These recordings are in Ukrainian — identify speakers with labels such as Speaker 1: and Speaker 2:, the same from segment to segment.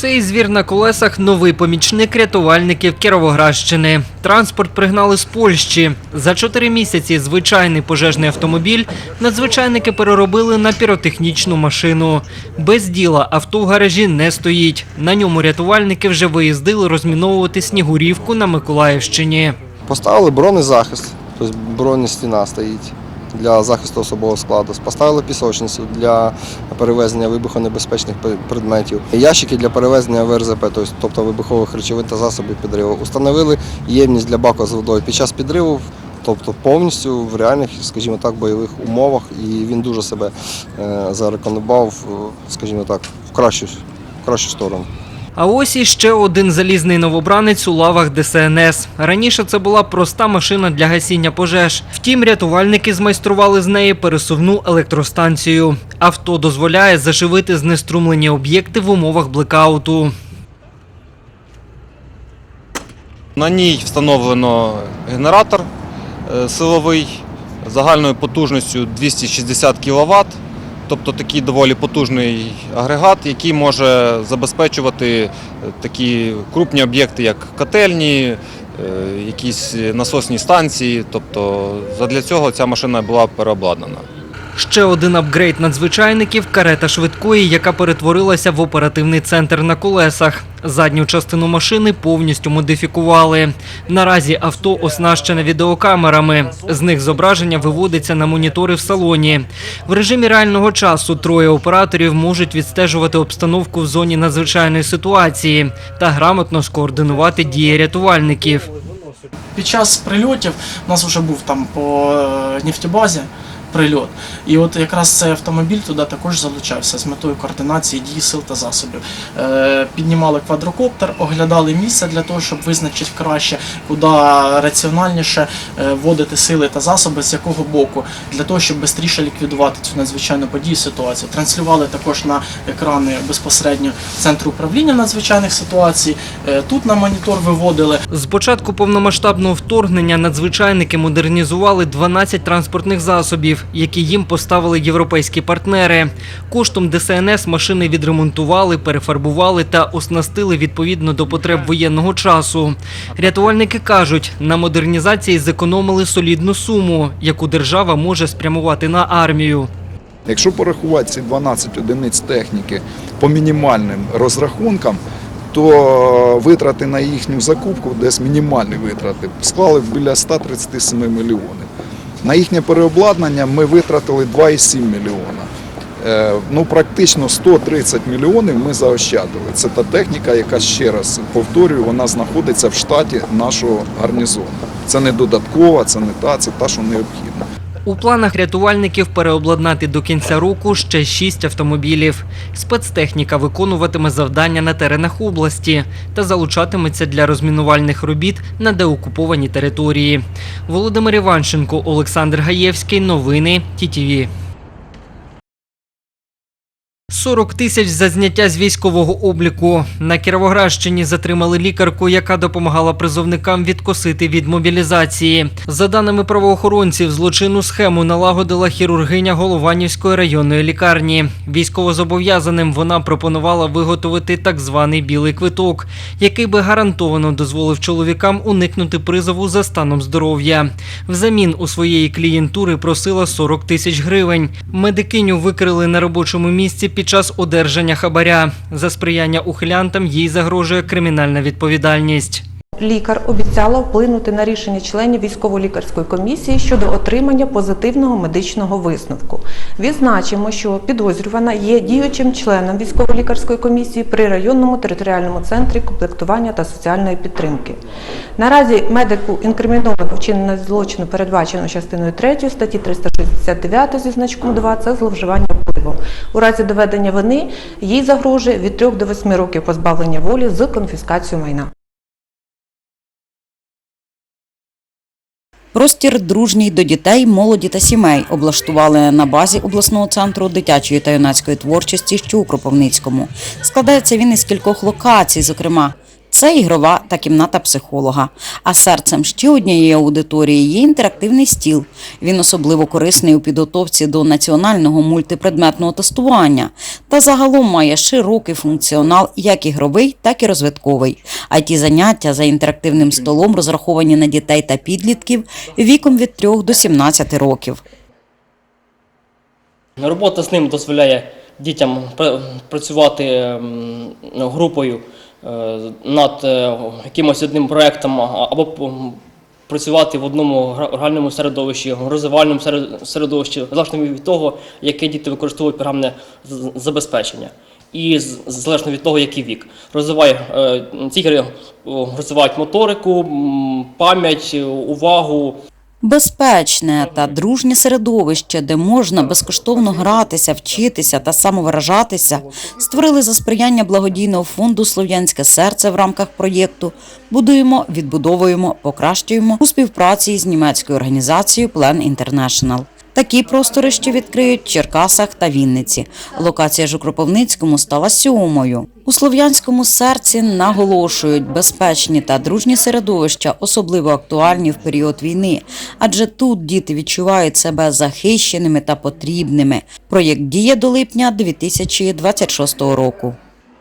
Speaker 1: Цей звір на колесах новий помічник рятувальників Кіровоградщини. Транспорт пригнали з Польщі. За чотири місяці звичайний пожежний автомобіль надзвичайники переробили на піротехнічну машину. Без діла авто в гаражі не стоїть. На ньому рятувальники вже виїздили розміновувати Снігурівку на Миколаївщині.
Speaker 2: Поставили бронезахист, тобто бронестіна стоїть для захисту особового складу. Поставили пісочницю для перевезення вибухонебезпечних предметів, ящики для перевезення ВРЗП, тобто- вибухових речовин та засобів підриву. Установили ємність для баку з водою під час підриву. Тобто повністю в реальних, скажімо так, бойових умовах, і він дуже себе е, зарекомендував, е, скажімо так, в кращу, в кращу сторону.
Speaker 1: А ось і ще один залізний новобранець у лавах ДСНС. Раніше це була проста машина для гасіння пожеж. Втім, рятувальники змайстрували з неї пересувну електростанцію. Авто дозволяє заживити знеструмлені об'єкти в умовах блекауту.
Speaker 3: На ній встановлено генератор е, силовий загальною потужністю 260 кВт, тобто такий доволі потужний агрегат, який може забезпечувати е, такі крупні об'єкти, як котельні, е, якісь насосні станції. Тобто задля цього ця машина була переобладнана.
Speaker 1: Ще один апгрейд надзвичайників карета швидкої, яка перетворилася в оперативний центр на колесах. Задню частину машини повністю модифікували. Наразі авто оснащене відеокамерами. З них зображення виводиться на монітори в салоні. В режимі реального часу троє операторів можуть відстежувати обстановку в зоні надзвичайної ситуації та грамотно скоординувати дії рятувальників.
Speaker 4: Під час прильотів у нас вже був там по е, нефтебазі прильот. І от якраз цей автомобіль туди також залучався з метою координації дій сил та засобів. Е, Піднімали квадрокоптер, оглядали місце для того, щоб визначити краще, куди раціональніше е, вводити сили та засоби, з якого боку, для того, щоб швидше ліквідувати цю надзвичайну подію ситуацію. Транслювали також на екрани безпосередньо центру управління надзвичайних ситуацій. Е, Тут на монітор виводили.
Speaker 1: З початку повномасштабного вторгнення надзвичайники модернізували 12 транспортних засобів, які їм поставили європейські партнери. Коштом ДСНС машини відремонтували, перефарбували та оснастили відповідно до потреб воєнного часу. Рятувальники кажуть, на модернізації зекономили солідну суму, яку держава може спрямувати на армію.
Speaker 5: Якщо порахувати ці 12 одиниць техніки по мінімальним розрахункам, то витрати на їхню закупку, десь мінімальні витрати, склали біля 137 мільйонів. На їхнє переобладнання ми витратили 2,7 мільйона. Е, Ну, практично 130 мільйонів ми заощадили. Це та техніка, яка ще раз повторюю, вона знаходиться в штаті нашого гарнізону. Це не додаткова, це не та, це та, що необхідно.
Speaker 1: У планах рятувальників переобладнати до кінця року ще шість автомобілів. Спецтехніка виконуватиме завдання на теренах області та залучатиметься для розмінувальних робіт на деокупованій території. Володимир Іванченко, Олександр Гаєвський. Новини ТІТІВІ. 40 тисяч за зняття з військового обліку. На Кіровоградщині затримали лікарку, яка допомагала призовникам відкосити від мобілізації. За даними правоохоронців, злочинну схему налагодила хірургиня Голованівської районної лікарні. Військовозобов'язаним вона пропонувала виготовити так званий білий квиток, який би гарантовано дозволив чоловікам уникнути призову за станом здоров'я. Взамін у своєї клієнтури просила 40 тисяч гривень. Медикиню викрили на робочому місці під час одержання хабаря. За сприяння ухилянтам їй загрожує кримінальна відповідальність.
Speaker 6: Лікар обіцяла вплинути на рішення членів військово-лікарської комісії щодо отримання позитивного медичного висновку. Відзначимо, що підозрювана є діючим членом військово-лікарської комісії при районному територіальному центрі комплектування та соціальної підтримки. Наразі медику інкриміновано вчинення злочину, передбачено частиною 3 статті 369 зі значком 2 – це зловживання впливом. У разі доведення вини їй загрожує від 3 до 8 років позбавлення волі з конфіскацією майна.
Speaker 7: Простір дружній до дітей, молоді та сімей облаштували на базі обласного центру дитячої та юнацької творчості, що у Кропивницькому. Складається він із кількох локацій, зокрема Це ігрова та кімната психолога. А серцем ще однієї аудиторії є інтерактивний стіл. Він особливо корисний у підготовці до національного мультипредметного тестування та загалом має широкий функціонал як ігровий, так і розвитковий. А ті заняття за інтерактивним столом розраховані на дітей та підлітків віком від 3 до 17 років.
Speaker 8: Робота з ним дозволяє дітям пр- працювати групою е, над е, якимось одним проєктом або працювати в одному гральному середовищі, розвивальному серед- середовищі, залежно від того, яке діти використовують програмне забезпечення. І залежно від того, який вік. Розвиває, е, ці ігри о, розвивають моторику, пам'ять, увагу,
Speaker 7: Безпечне та дружнє середовище, де можна безкоштовно гратися, вчитися та самовиражатися, створили за сприяння благодійного фонду Слов'янське серце в рамках проєкту Будуємо, відбудовуємо, покращуємо у співпраці з німецькою організацією Plan International. Такі простори ще відкриють в Черкасах та Вінниці. Локація ж у Кропивницькому стала сьомою. У слов'янському серці наголошують безпечні та дружні середовища, особливо актуальні в період війни, адже тут діти відчувають себе захищеними та потрібними. Проєкт діє до липня 2026 року.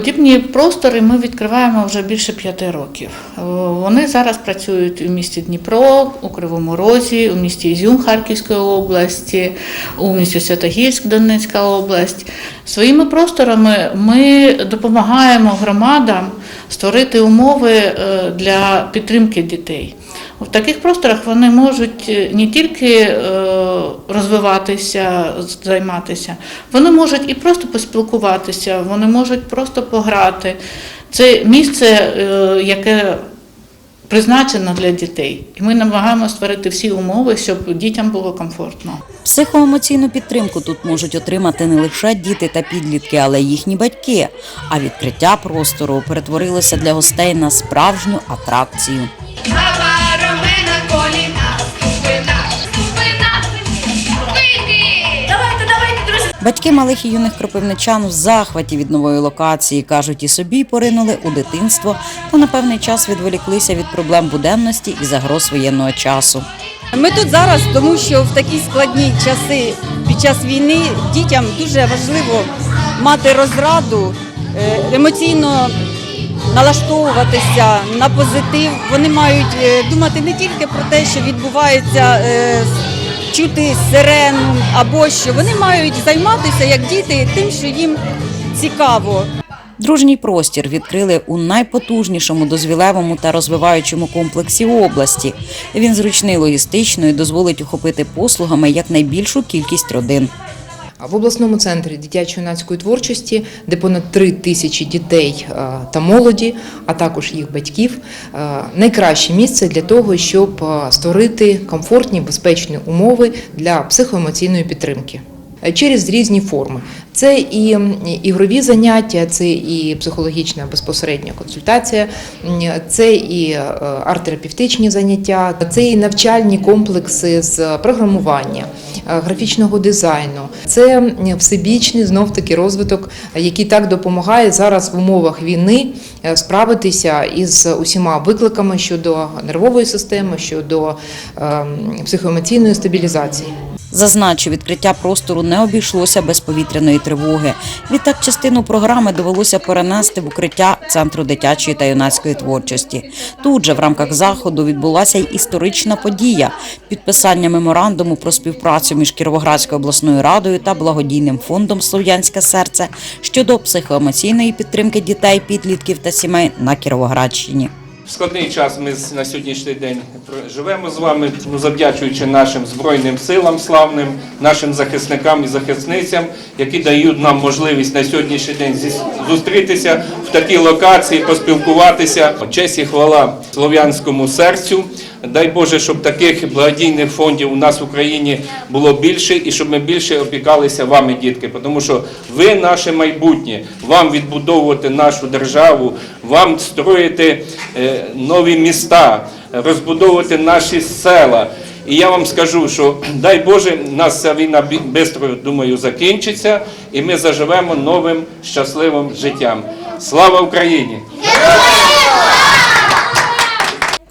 Speaker 9: Подібні простори ми відкриваємо вже більше п'яти років. Е, Вони зараз працюють у місті Дніпро, у Кривому Розі, у місті Ізюм Харківської області, у місті Святогірськ Донецька область. Своїми просторами ми допомагаємо громадам створити умови е, для підтримки дітей. В таких просторах вони можуть е, не тільки е, розвиватися, займатися, вони можуть і просто поспілкуватися, вони можуть просто пограти. Це місце, е, яке призначено для дітей. І ми намагаємося створити всі умови, щоб дітям було комфортно.
Speaker 7: Психоемоційну підтримку тут можуть отримати не лише діти та підлітки, але й їхні батьки. А відкриття простору перетворилося для гостей на справжню атракцію. Батьки малих і юних кропивничан в захваті від нової локації кажуть, і собі поринули у дитинство та на певний час відволіклися від проблем буденності і загроз воєнного часу.
Speaker 10: Ми тут зараз, тому що в такі складні часи під час війни дітям дуже важливо мати розраду, е, емоційно налаштовуватися на позитив. Вони мають е, думати не тільки про те, що відбувається, е, чути сирену або що. Вони мають займатися як діти тим, що їм цікаво.
Speaker 7: Дружній простір відкрили у найпотужнішому дозвілевому та розвиваючому комплексі області. Він зручний логістично і дозволить охопити послугами якнайбільшу кількість родин.
Speaker 11: В обласному центрі дитячо-юнацької творчості, де понад три тисячі дітей е, та молоді, а також їх батьків, е, найкраще місце для того, щоб е, створити комфортні безпечні умови для психоемоційної підтримки. Е, Через різні форми. Це і ігрові заняття, це і психологічна безпосередня консультація, це і е, арт-терапевтичні заняття, це і навчальні комплекси з програмування, е, графічного дизайну. Це всебічний знов таки розвиток, який так допомагає зараз в умовах війни справитися із усіма викликами щодо нервової системи, щодо ем, психоемоційної стабілізації.
Speaker 7: Зазначу, відкриття простору не обійшлося без повітряної тривоги. Відтак частину програми довелося перенести в укриття Центру дитячої та юнацької творчості. Тут же в рамках заходу відбулася й історична подія підписання меморандуму про співпрацю між Кіровоградською обласною радою та благодійним фондом Слов'янське серце щодо психоемоційної підтримки дітей, підлітків та сімей на Кіровоградщині.
Speaker 12: Складний час ми на сьогоднішній день живемо з вами, ну, завдячуючи нашим Збройним силам славним, нашим захисникам і захисницям, які дають нам можливість на сьогоднішній день зустрітися в такій локації, поспілкуватися. Честь і хвала слов'янському серцю. Дай Боже, щоб таких благодійних фондів у нас в Україні було більше і щоб ми більше опікалися вами, дітки, тому що ви наше майбутнє, вам відбудовувати нашу державу, вам строїти е, нові міста, розбудовувати наші села. І я вам скажу, що дай Боже, нас ця війна швидко, думаю, закінчиться, і ми заживемо новим щасливим життям. Слава Україні!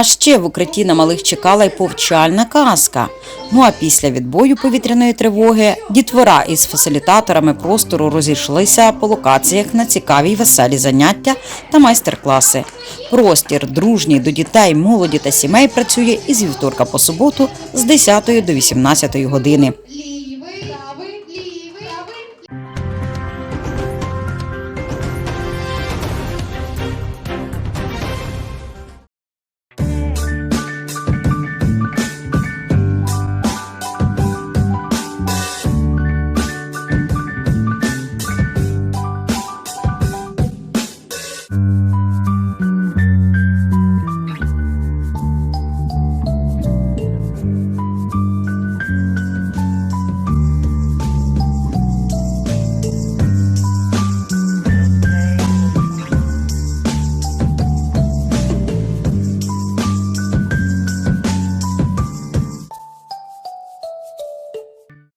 Speaker 7: А ще в укритті на малих чекала й повчальна казка. Ну а після відбою повітряної тривоги дітвора із фасилітаторами простору розійшлися по локаціях на цікаві й веселі заняття та майстер-класи. Простір дружній до дітей, молоді та сімей працює із вівторка по суботу з 10 до 18 години.